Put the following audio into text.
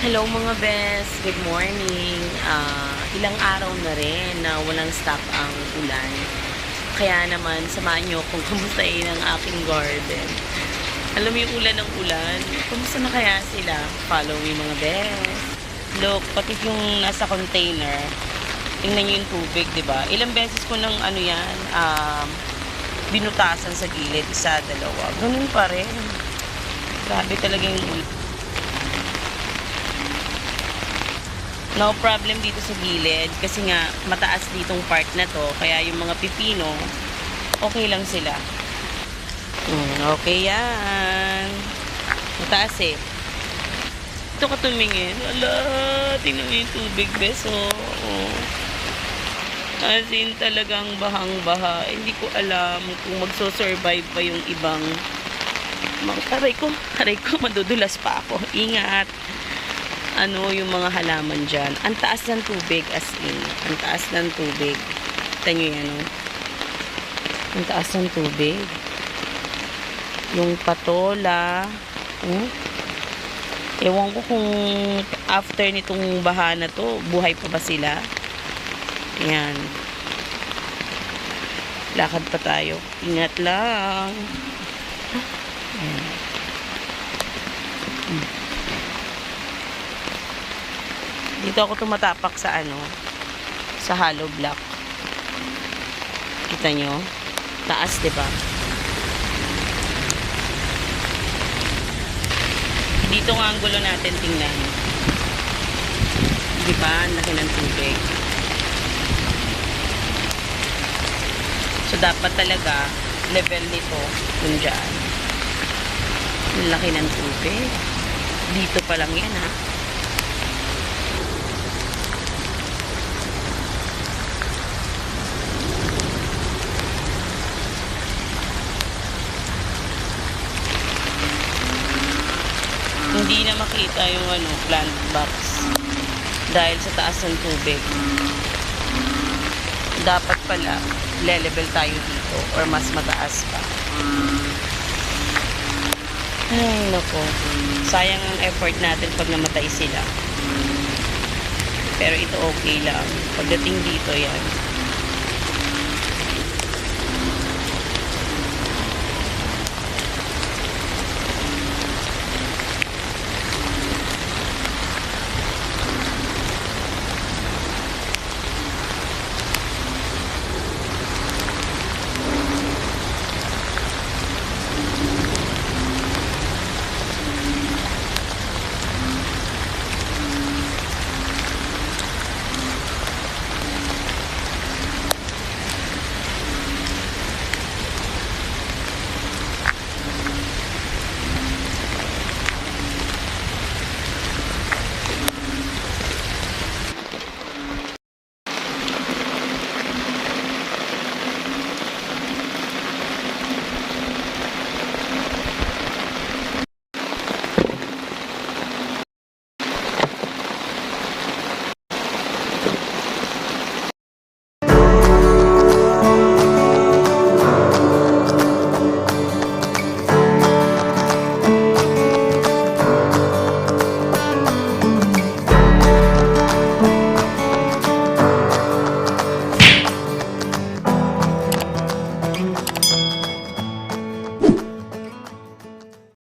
Hello mga best, good morning. Ah, ilang araw na rin na walang stop ang ulan. Kaya naman, samahan niyo kung kamustahin ang aking garden. Alam mo yung ulan ng ulan? Kumusta na kaya sila? Follow me mga best. Look, pati yung nasa container, tingnan niyo yung tubig, di ba? Ilang beses ko nang ano yan, um, binutasan sa gilid, isa, dalawa. Ganun pa rin. Grabe talaga yung ulan. No problem dito sa gilid kasi nga mataas ditong part na to kaya yung mga pipino okay lang sila. Mm, okay yan. Mataas eh. Ito ka tumingin. Ala, tingnan mo yung tubig, beso. As in, talagang bahang-baha. Hindi ko alam kung magso-survive pa yung ibang aray ko, aray ko, madudulas pa ako. Ingat ano yung mga halaman dyan. Ang taas ng tubig as in. Ang taas ng tubig. Kita nyo yan, oh. Ang taas ng tubig. Yung patola. Oh. Ewan ko kung after nitong baha na to, buhay pa ba sila? Ayan. Lakad pa tayo. Ingat lang. Dito ako tumatapak sa ano, sa hollow block. Kita nyo? Taas, ba? Dito nga ang gulo natin tingnan. Di ba? Ang laki ng tubig. So, dapat talaga level nito dun dyan. Ang laki ng tubig. Dito pa lang yan, ha? Hindi na makita yung ano, plant box dahil sa taas ng tubig. Dapat pala le-level tayo dito or mas mataas pa. Ay, nako. Sayang ang effort natin pag namatay sila. Pero ito okay lang. Pagdating dito yan,